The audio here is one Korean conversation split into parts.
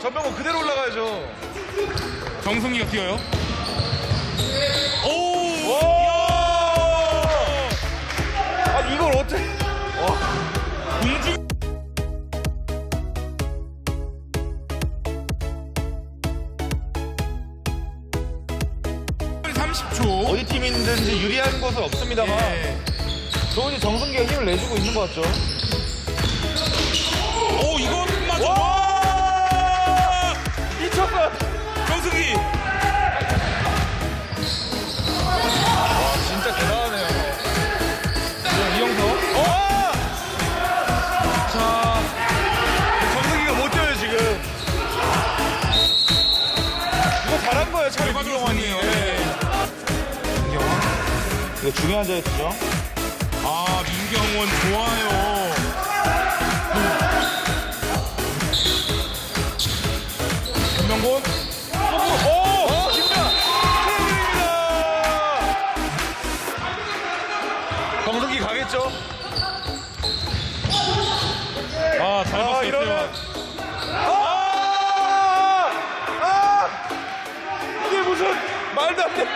전병호 그대로 올라가야죠. 정승기가 뛰어요. 오! 와! 아 이걸 어떻게? 공중 30초. 어디 팀이든지 유리한 것은 없습니다만 예. 조은이 정승기가 힘을 내주고 있는 것 같죠. 중요한 자유투죠. 아, 민경원 좋아요. 김명곤. 오! 김명! 승리입니다! 정석이 가겠죠? 아, 잘 아, 봤어요. 이러면. 세원. 아! 아! 이게 무슨 말도 안 돼.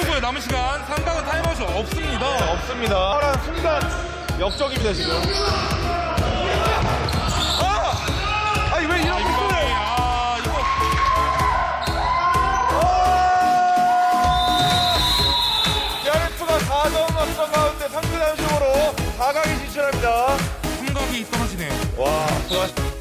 자, 8초 후에 남은 시간 상당한 타임아웃이 없습니다. 없습니다. 파란 순간 역적입니다, 지금. 아! 아니, 왜 아, 이렇게 이거 그래? 아, 이거 야레프가 4점 앞선 가운데 상대 단식으로 4강에 진출합니다. 감각이 떨어지네요. 와, 수고하셨습니다.